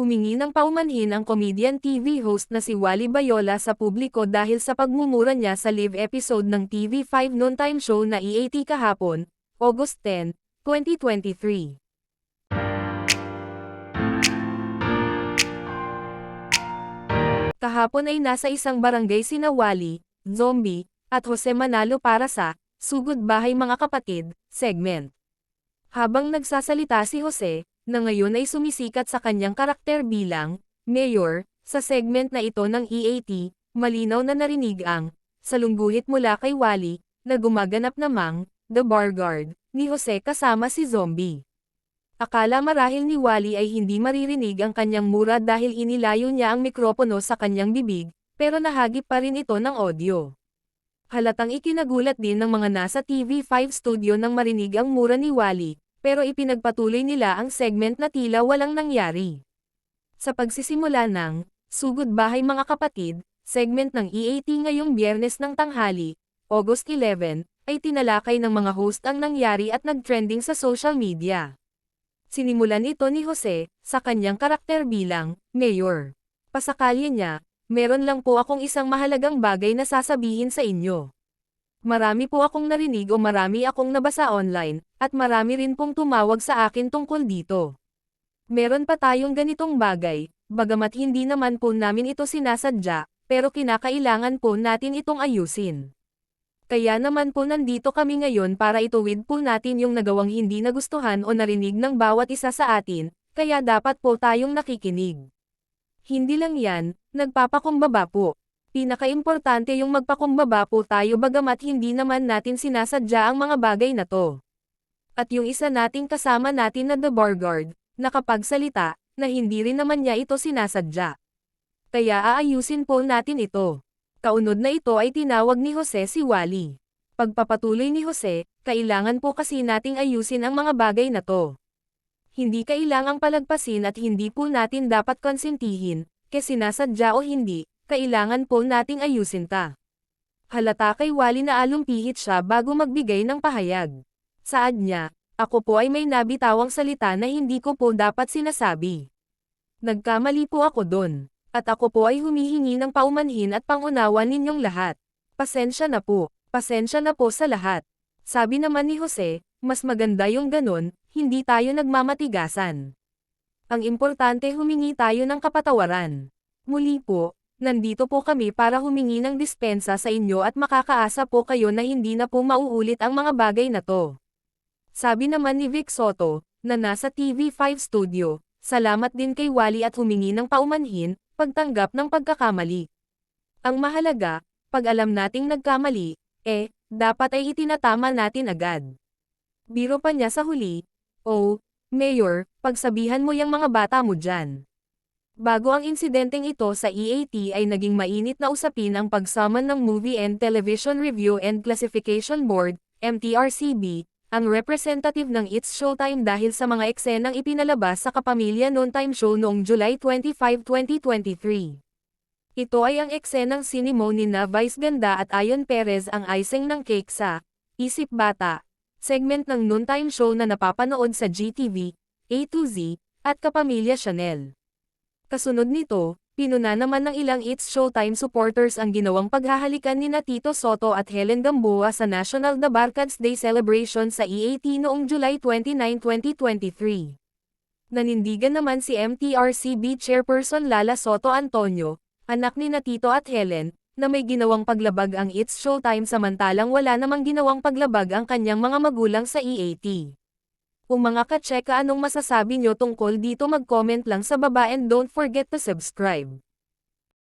Humingi ng paumanhin ang comedian TV host na si Wally Bayola sa publiko dahil sa pagmumura niya sa live episode ng TV5 noontime show na EAT kahapon, August 10, 2023. Kahapon ay nasa isang barangay sina Wally, Zombie, at Jose Manalo para sa Sugod Bahay Mga Kapatid segment. Habang nagsasalita si Jose, na ngayon ay sumisikat sa kanyang karakter bilang Mayor, sa segment na ito ng EAT, malinaw na narinig ang salungguhit mula kay Wally, na gumaganap namang The Bar Guard, ni Jose kasama si Zombie. Akala marahil ni Wally ay hindi maririnig ang kanyang mura dahil inilayo niya ang mikropono sa kanyang bibig, pero nahagip pa rin ito ng audio. Halatang ikinagulat din ng mga nasa TV5 studio nang marinig ang mura ni Wally, pero ipinagpatuloy nila ang segment na tila walang nangyari. Sa pagsisimula ng Sugod Bahay Mga Kapatid, segment ng EAT ngayong biyernes ng tanghali, August 11, ay tinalakay ng mga host ang nangyari at nagtrending sa social media. Sinimulan ito ni Jose, sa kanyang karakter bilang, Mayor. Pasakali niya, meron lang po akong isang mahalagang bagay na sasabihin sa inyo. Marami po akong narinig o marami akong nabasa online, at marami rin pong tumawag sa akin tungkol dito. Meron pa tayong ganitong bagay, bagamat hindi naman po namin ito sinasadya, pero kinakailangan po natin itong ayusin. Kaya naman po nandito kami ngayon para ituwid po natin yung nagawang hindi nagustuhan o narinig ng bawat isa sa atin, kaya dapat po tayong nakikinig. Hindi lang yan, nagpapakumbaba po. Pinakaimportante yung magpakumbaba po tayo bagamat hindi naman natin sinasadya ang mga bagay na to. At yung isa nating kasama natin na The Bar Guard, nakapagsalita, na hindi rin naman niya ito sinasadya. Kaya aayusin po natin ito. Kaunod na ito ay tinawag ni Jose si Wally. Pagpapatuloy ni Jose, kailangan po kasi nating ayusin ang mga bagay na to. Hindi kailangang palagpasin at hindi po natin dapat konsentihin, kasi sinasadya o hindi, kailangan po nating ayusin ta. Halata kay Wally na alumpihit siya bago magbigay ng pahayag. Saad niya, ako po ay may nabitawang salita na hindi ko po dapat sinasabi. Nagkamali po ako doon. At ako po ay humihingi ng paumanhin at pangunawa ninyong lahat. Pasensya na po, pasensya na po sa lahat. Sabi naman ni Jose, mas maganda yung ganon, hindi tayo nagmamatigasan. Ang importante humingi tayo ng kapatawaran. Muli po, nandito po kami para humingi ng dispensa sa inyo at makakaasa po kayo na hindi na po mauulit ang mga bagay na to. Sabi naman ni Vic Soto, na nasa TV5 studio, salamat din kay Wally at humingi ng paumanhin, pagtanggap ng pagkakamali. Ang mahalaga, pag alam nating nagkamali, eh, dapat ay itinatama natin agad. Biro pa niya sa huli, Oh, Mayor, pagsabihan mo yung mga bata mo dyan. Bago ang insidenteng ito sa EAT ay naging mainit na usapin ang pagsaman ng Movie and Television Review and Classification Board, MTRCB, ang representative ng It's Showtime dahil sa mga eksenang ipinalabas sa Kapamilya Noontime Show noong July 25, 2023. Ito ay ang eksenang sinimony na Vice Ganda at Ayon Perez ang icing ng cake sa Isip Bata, segment ng noontime show na napapanood sa GTV, A to Z, at Kapamilya Chanel. Kasunod nito, Pinuna naman ng ilang It's Showtime supporters ang ginawang paghahalikan ni Tito Soto at Helen Gamboa sa National The Barkads Day celebration sa EAT noong July 29, 2023. Nanindigan naman si MTRCB Chairperson Lala Soto Antonio, anak ni Tito at Helen, na may ginawang paglabag ang It's Showtime samantalang wala namang ginawang paglabag ang kanyang mga magulang sa EAT. Kung mga kacheka anong masasabi nyo tungkol dito mag-comment lang sa baba and don't forget to subscribe.